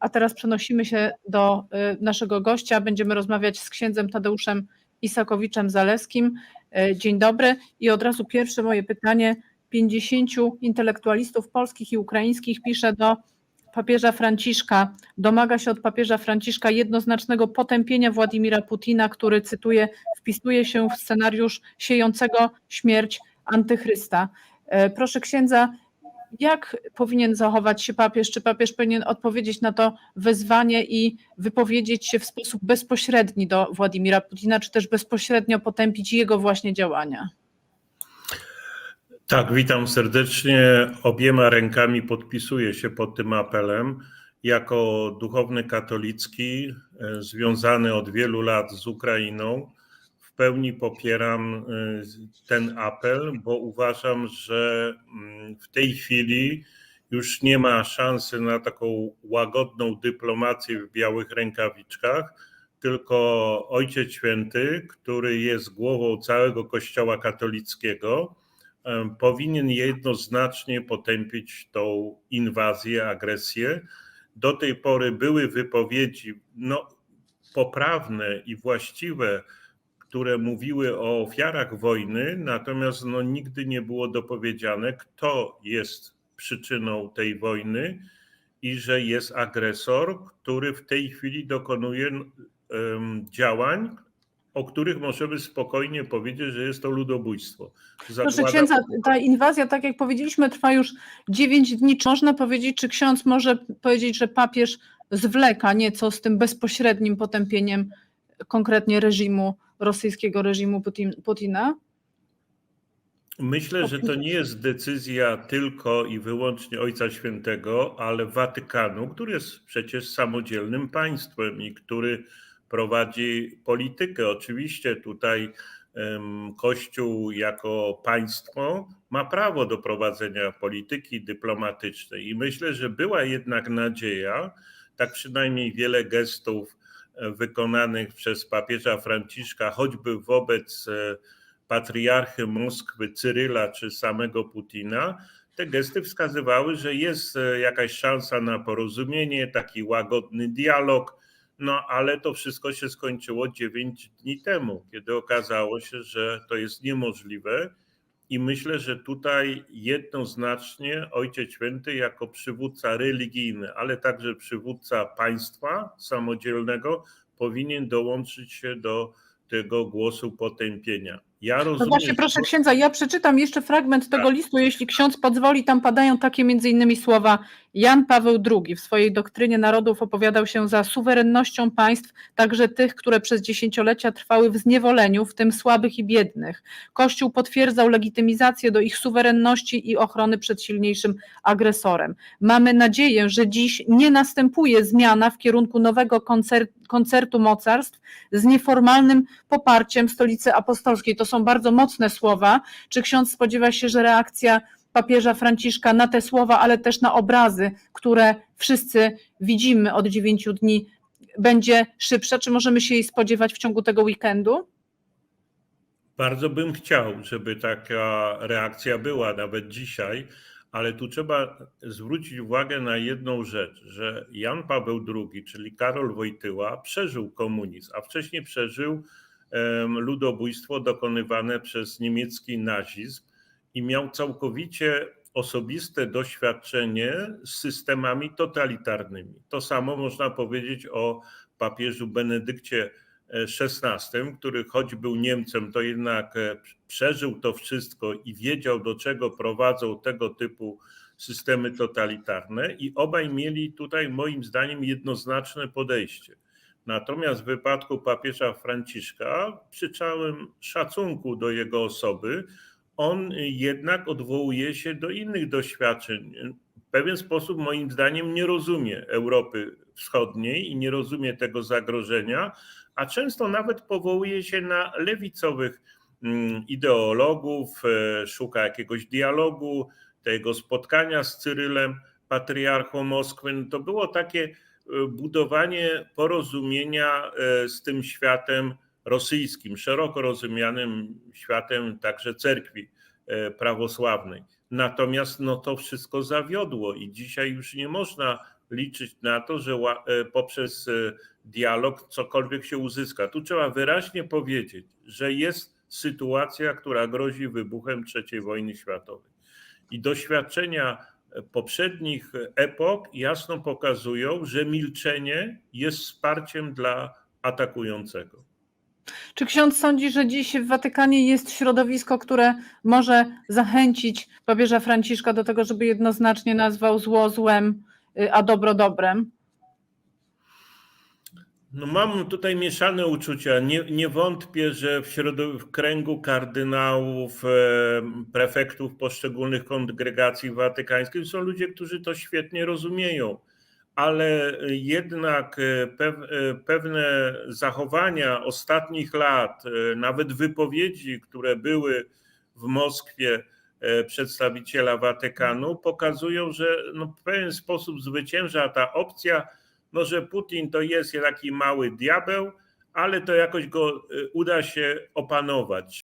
A teraz przenosimy się do y, naszego gościa. Będziemy rozmawiać z księdzem Tadeuszem Isakowiczem Zaleskim. Y, Dzień dobry. I od razu pierwsze moje pytanie. 50 intelektualistów polskich i ukraińskich pisze do papieża Franciszka, domaga się od papieża Franciszka jednoznacznego potępienia Władimira Putina, który, cytuję, wpisuje się w scenariusz siejącego śmierć antychrysta. E, Proszę księdza, jak powinien zachować się papież? Czy papież powinien odpowiedzieć na to wezwanie i wypowiedzieć się w sposób bezpośredni do Władimira Putina, czy też bezpośrednio potępić jego właśnie działania? Tak, witam serdecznie. Obiema rękami podpisuję się pod tym apelem. Jako duchowny katolicki, e, związany od wielu lat z Ukrainą, pełni popieram e, ten apel, bo uważam, że mm, w tej chwili już nie ma szansy na taką łagodną dyplomację w białych rękawiczkach, tylko Ojciec Święty, który jest głową całego Kościoła katolickiego, powinien jednoznacznie potępić tą inwazję, agresję. Do tej pory były wypowiedzi no, poprawne i właściwe, które mówiły o ofiarach wojny, natomiast no, nigdy nie było dopowiedziane, kto jest przyczyną tej wojny i że jest agresor, który w tej chwili dokonuje działań, o których możemy spokojnie powiedzieć, że jest to ludobójstwo. Proszę księdza, ta inwazja, tak jak powiedzieliśmy, trwa już 9 dni. Czy można powiedzieć, czy ksiądz może powiedzieć, że papież zwleka nieco z tym bezpośrednim potępieniem konkretnie reżimu, rosyjskiego reżimu Putin, Putina? Myślę, że to nie jest decyzja tylko i wyłącznie Ojca Świętego, ale Watykanu, który jest przecież samodzielnym państwem i który prowadzi politykę. Oczywiście tutaj Kościół jako państwo ma prawo do prowadzenia polityki dyplomatycznej i myślę, że była jednak nadzieja, tak przynajmniej wiele gestów wykonanych przez papieża Franciszka, choćby wobec e, patriarchy Moskwy Cyryla czy samego Putina, te gesty wskazywały, że jest e, jakaś szansa na porozumienie, taki łagodny dialog no ale to wszystko się skończyło 9 dni temu, kiedy okazało się, że to jest niemożliwe. I myślę, że tutaj jednoznacznie Ojciec Święty, jako przywódca religijny, ale także przywódca państwa samodzielnego, powinien dołączyć się do tego głosu potępienia. Ja rozumiem, no właśnie, proszę księdza, ja przeczytam jeszcze fragment tego tak. listu, jeśli ksiądz pozwoli. Tam padają takie między innymi słowa. Jan Paweł II w swojej doktrynie narodów opowiadał się za suwerennością państw, także tych, które przez dziesięciolecia trwały w zniewoleniu, w tym słabych i biednych. Kościół potwierdzał legitymizację do ich suwerenności i ochrony przed silniejszym agresorem. Mamy nadzieję, że dziś nie następuje zmiana w kierunku nowego koncertu, koncertu mocarstw z nieformalnym poparciem stolicy apostolskiej. To są bardzo mocne słowa. Czy ksiądz spodziewa się, że reakcja papieża Franciszka na te słowa, ale też na obrazy, które wszyscy widzimy od dziewięciu dni, będzie szybsza? Czy możemy się jej spodziewać w ciągu tego weekendu? Bardzo bym chciał, żeby taka reakcja była, nawet dzisiaj, ale tu trzeba zwrócić uwagę na jedną rzecz, że Jan Paweł II, czyli Karol Wojtyła, przeżył komunizm, a wcześniej przeżył ludobójstwo dokonywane przez niemiecki nazizm i miał całkowicie osobiste doświadczenie z systemami totalitarnymi. To samo można powiedzieć o papieżu Benedykcie XVI, który choć był Niemcem, to jednak e, przeżył to wszystko i wiedział, do czego prowadzą tego typu systemy totalitarne, i obaj mieli tutaj, moim zdaniem, jednoznaczne podejście. Natomiast w wypadku papieża Franciszka, przy całym szacunku do jego osoby, on jednak odwołuje się do innych doświadczeń. W pewien sposób, moim zdaniem, nie rozumie Europy Wschodniej i nie rozumie tego zagrożenia, a często nawet powołuje się na lewicowych mm, ideologów, e, szuka jakiegoś dialogu, tego spotkania z Cyrylem, patriarchą Moskwy. No to było takie budowanie porozumienia e, z tym światem rosyjskim, szeroko rozumianym światem także cerkwi prawosławnej. Natomiast no, to wszystko zawiodło i dzisiaj już nie można liczyć na to, że e, poprzez e, dialog cokolwiek się uzyska. Tu trzeba wyraźnie powiedzieć, że jest sytuacja, która grozi wybuchem III wojny światowej. I doświadczenia poprzednich epok jasno pokazują, że milczenie jest wsparciem dla atakującego. Czy ksiądz sądzi, że dziś w Watykanie jest środowisko, które może zachęcić papieża Franciszka do tego, żeby jednoznacznie nazwał zło złem, y, a dobro dobrem? No mam tutaj mieszane uczucia. Nie, nie wątpię, że w, w kręgu kardynałów, e, prefektów poszczególnych kongregacji watykańskich są ludzie, którzy to świetnie rozumieją, ale jednak e, pew, e, pewne zachowania ostatnich lat, e, nawet wypowiedzi, które były w Moskwie przedstawiciela Watykanu, pokazują, że no, w pewien sposób zwycięża ta opcja no, że Putin to jest taki mały diabeł, ale to jakoś go y, uda się opanować.